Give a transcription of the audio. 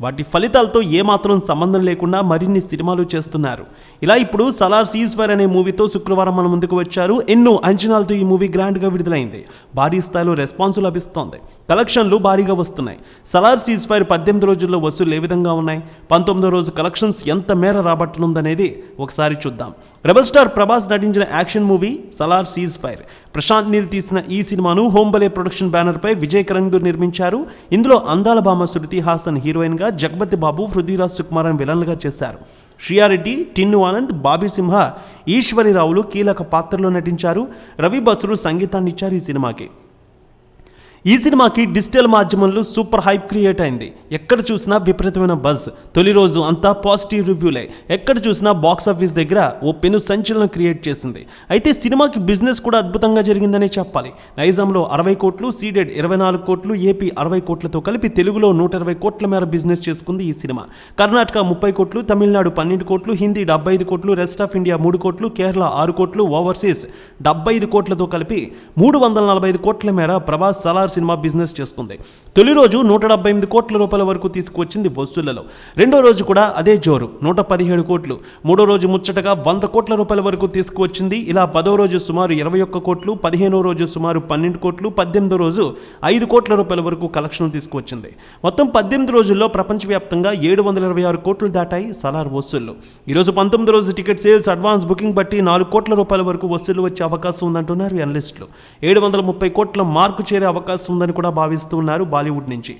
వాటి ఫలితాలతో ఏమాత్రం సంబంధం లేకుండా మరిన్ని సినిమాలు చేస్తున్నారు. ఇలా ఇప్పుడు సలార్ సీజ్ ఫైర్ అనే మూవీతో శుక్రవారం మన ముందుకు వచ్చారు. ఎన్నో అంచనాలతో ఈ మూవీ గ్రాండ్గా విడుదలైంది. భారీ స్థాయిలో రెస్పాన్స్ లభిస్తోంది. కలెక్షన్లు భారీగా వస్తున్నాయి. సలార్ సీజ్ ఫైర్ పద్దెనిమిది రోజుల్లో వసూలు ఏ విధంగా ఉన్నాయి? పంతొమ్మిదో రోజు కలెక్షన్స్ ఎంత మేర రాబట్టనుందనేది ఒకసారి చూద్దాం. రెబల్ స్టార్ ప్రభాస్ నటించిన action movie Salaar ceasefire. Prashanth Neel తీసిన ఈ సినిమాను హోంబలే ప్రొడక్షన్ బ్యానర్పై విజయ్ కరంగూర్ నిర్మించారు. ఇందులో అందాల భామ శృతి హాసన్ హీరోయిన్గా జగపతి బాబు పృథ్వీరాజ్ సుకుమారన్ విలన్లుగా చేశారు. శ్రియారెడ్డి టిన్ను ఆనంద్ బాబీ సింహ ఈశ్వరిరావులు కీలక పాత్రలో నటించారు. రవి బసురు సంగీతాన్నిచ్చారు ఈ సినిమాకి. ఈ సినిమాకి డిజిటల్ మాధ్యమంలో సూపర్ హైప్ క్రియేట్ అయింది. ఎక్కడ చూసినా విపరీతమైన బజ్. తొలి రోజు అంతా పాజిటివ్ రివ్యూలే. ఎక్కడ చూసినా బాక్స్ ఆఫీస్ దగ్గర ఓ పెను సంచలనం క్రియేట్ చేసింది. అయితే సినిమాకి బిజినెస్ కూడా అద్భుతంగా జరిగిందనే చెప్పాలి. నైజాంలో అరవై కోట్లు సీడెడ్ ఇరవై నాలుగు కోట్లు ఏపీ అరవై కోట్లతో కలిపి తెలుగులో నూట ఇరవై కోట్ల మేర బిజినెస్ చేసుకుంది ఈ సినిమా. కర్ణాటక ముప్పై కోట్లు తమిళనాడు పన్నెండు కోట్లు హిందీ డెబ్బై ఐదు కోట్లు రెస్ట్ ఆఫ్ ఇండియా మూడు కోట్లు కేరళ ఆరు కోట్లు ఓవర్సీస్ డెబ్బై ఐదు కోట్లతో కలిపి మూడు వందల నలభై ఐదు కోట్ల మేర ప్రభాస్ సలార్ సినిమా బిజినెస్ చేసుకుంది తొలి రోజు నూట డెబ్బై ఎనిమిది కోట్ల రూపాయల వరకు తీసుకువచ్చింది వసూళ్ళలో. రెండో రోజు కూడా అదే జోరు నూట పదిహేడు కోట్లు. మూడో రోజు ముచ్చటగా వంద కోట్ల రూపాయల వరకు తీసుకువచ్చింది. ఇలా పదో రోజు సుమారు ఇరవై ఒక్క కోట్లు పదిహేనో రోజు సుమారు పన్నెండు కోట్లు పద్దెనిమిదో రోజు ఐదు కోట్ల రూపాయల వరకు కలెక్షన్ తీసుకువచ్చింది. మొత్తం పద్దెనిమిది రోజుల్లో ప్రపంచవ్యాప్తంగా ఏడు వందల ఇరవై ఆరు కోట్లు దాటాయి సలార్ వసూళ్ళు. ఈరోజు పంతొమ్మిది రోజు టికెట్ సేల్స్ అడ్వాన్స్ బుకింగ్ బట్టి నాలుగు కోట్ల రూపాయల వరకు వసూలు వచ్చే అవకాశం ఉందంటున్నారు అనలిస్టులు ఏడు వందల ముప్పై కోట్ల మార్కు చేరే అవకాశం ఉందని కూడా భావిస్తూ ఉన్నారు బాలీవుడ్ నుంచి.